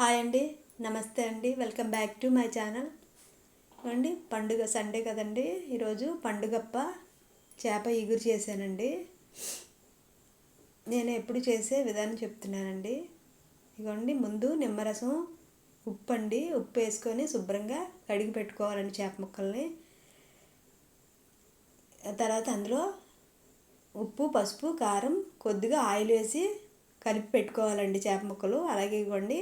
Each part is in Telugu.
హాయ్ అండి నమస్తే అండి welcome back to my channel. అండి పండుగ సండే కదండి ఈరోజు పండుగప్ప చేప ఇగురు చేశానండి. నేను ఎప్పుడు చేసే విధానం చెప్తున్నానండి. ఇగోండి ముందు నిమ్మరసం ఉప్పు అండి ఉప్పు వేసుకొని శుభ్రంగా కడిగి పెట్టుకోవాలండి చేప ముక్కల్ని. తర్వాత అందులో ఉప్పు పసుపు కారం కొద్దిగా ఆయిల్ వేసి కలిపి పెట్టుకోవాలండి చేప ముక్కలు. అలాగే ఇవ్వండి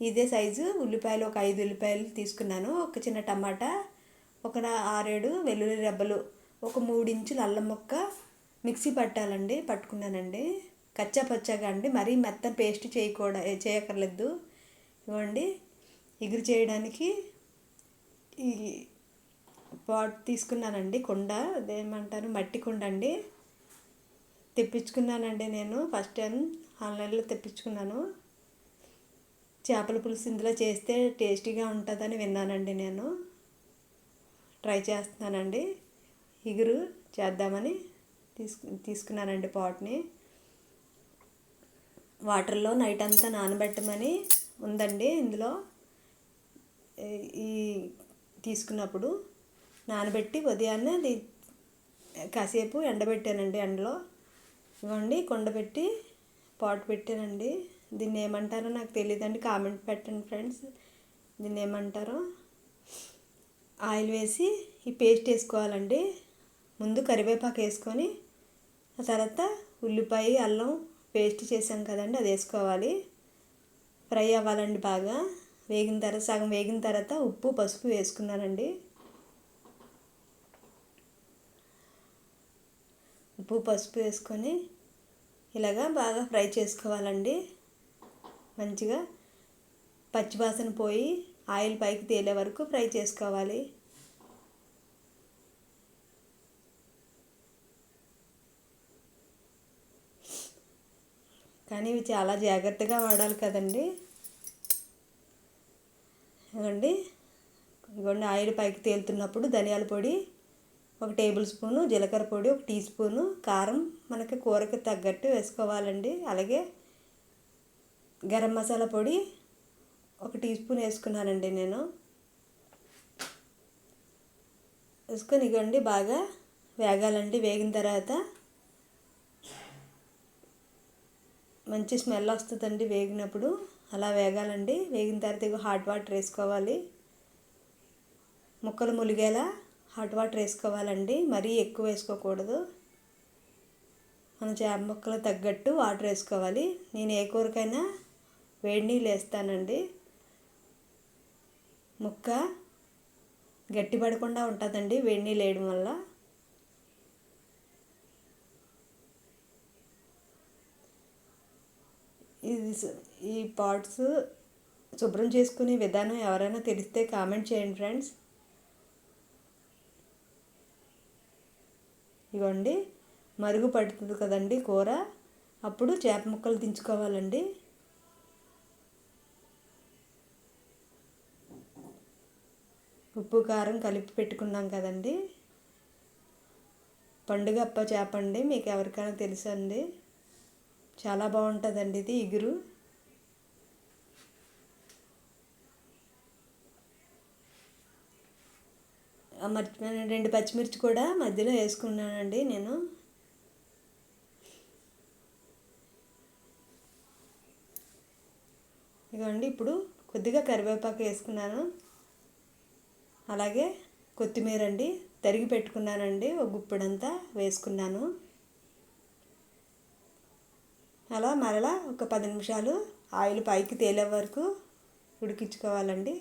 ఇదే సైజు ఉల్లిపాయలు ఒక ఐదు ఉల్లిపాయలు తీసుకున్నాను. ఒక చిన్న టమాటా ఒక ఆరేడు వెల్లుల్లి రెబ్బలు ఒక మూడించులు అల్లం ముక్క మిక్సీ పట్టాలండి పట్టుకున్నానండి. కచ్చా పచ్చగా అండి మరీ మెత్త పేస్ట్ చేయకూడదు చేయక్కర్లేదు. ఇవ్వండి. ఎగురు చేయడానికి ఈ పాట్ తీసుకున్నానండి కుండ అదేమంటారు మట్టి కుండ అండి. తెప్పించుకున్నానండి నేను ఫస్ట్ టైం ఆన్లైన్లో తెప్పించుకున్నాను. చేపల పులుసు ఇందులో చేస్తే టేస్టీగా ఉంటుందని విన్నానండి నేను. ట్రై చేస్తున్నానండి. ఇగురు చేద్దామని తీసుకు తీసుకున్నానండి పాట్ని. వాటర్లో నైట్ అంతా నానబెట్టమని ఉందండి ఇందులో. ఈ తీసుకున్నప్పుడు నానబెట్టి ఉదయాన్నే అది కాసేపు ఎండబెట్టానండి ఎండలో. ఇవ్వండి కొండ పెట్టి పాట్ పెట్టానండి. దీన్ని ఏమంటారో నాకు తెలియదండి కామెంట్ పెట్టండి ఫ్రెండ్స్. దీన్ని ఏమంటారో? ఆయిల్ వేసి ఈ పేస్ట్ వేసుకోవాలండి. ముందు కరివేపాకు వేసుకొని ఆ తర్వాత ఉల్లిపాయ అల్లం పేస్ట్ చేసాం కదండి అది వేసుకోవాలి. ఫ్రై అవ్వాలండి బాగా. వేగిన తర్వాత సగం వేగిన తర్వాత ఉప్పు పసుపు వేసుకున్నానండి. ఉప్పు పసుపు వేసుకొని ఇలాగా బాగా ఫ్రై చేసుకోవాలండి. మంచిగా పచ్చివాసన పోయి ఆయిల్ పైకి తేలే వరకు ఫ్రై చేసుకోవాలి. కానీ ఇవి చాలా జాగ్రత్తగా వాడాలి కదండి. ఇవ్వండి ఇవ్వండి ఆయిల్ పైకి తేలుతున్నప్పుడు ధనియాల పొడి ఒక టేబుల్ స్పూను జీలకర్ర పొడి ఒక టీ స్పూను కారం మనకి కూరకి తగ్గట్టు వేసుకోవాలండి. అలాగే గరం మసాలా పొడి ఒక టీ స్పూన్ వేసుకున్నానండి నేను. వేసుకొని ఇవ్వండి బాగా వేగాలండి. వేగిన తర్వాత మంచి స్మెల్ వస్తుందండి వేగినప్పుడు. అలా వేగాలండి. వేగిన తర్వాత ఇక హాట్ వాటర్ వేసుకోవాలి. ముక్కలు ములిగేలా హాట్ వాటర్ వేసుకోవాలండి. మరీ ఎక్కువ వేసుకోకూడదు. మన చేప ముక్కలు తగ్గట్టు వాటర్ వేసుకోవాలి. నేను ఏ కూరకైనా వేడి నీళ్ళు వేస్తానండి. ముక్క గట్టిపడకుండా ఉంటుందండి వేడి నీళ్ళు వేయడం వల్ల. ఇది ఈ పాట్స్ శుభ్రం చేసుకునే విధానం ఎవరైనా తెలిస్తే కామెంట్ చేయండి ఫ్రెండ్స్. ఇవ్వండి మరుగు పడుతుంది కదండి కూర. అప్పుడు చేప ముక్కలు దించుకోవాలండి. ఉప్పు కారం కలిపి పెట్టుకున్నాం కదండి. పండుగప్ప చేపండి చేప అండి మీకు ఎవరికైనా తెలుసండి? చాలా బాగుంటుందండి ఇది ఇగురు. మర్చిపోయిన రెండు పచ్చిమిర్చి కూడా మధ్యలో వేసుకున్నానండి నేను. ఇదిగోండి ఇప్పుడు కొద్దిగా కరివేపాకు వేసుకున్నాను. అలాగే కొత్తిమీర అండి తరిగి పెట్టుకున్నానండి ఒక గుప్పెడంతా వేసుకున్నాను. అలా మరలా ఒక పది నిమిషాలు ఆయిల్ పైకి తేలే వరకు ఉడికించుకోవాలండి.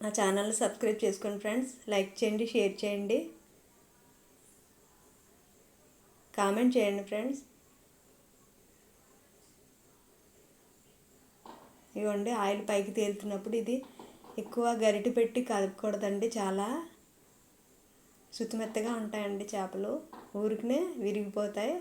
నా ఛానల్ని సబ్స్క్రైబ్ చేసుకోండి ఫ్రెండ్స్ లైక్ చేయండి షేర్ చేయండి. కామెంట్ చేయండి ఫ్రెండ్స్. ఇవ్వండి ఆయిల్ పైకి తేలుతున్నప్పుడు ఇది ఎక్కువ గరిటె పెట్టి కలపకూడదండి చాలా. శుతిమెత్తగా ఉంటాయండి చేపలు. ఊరికినే విరిగిపోతాయి.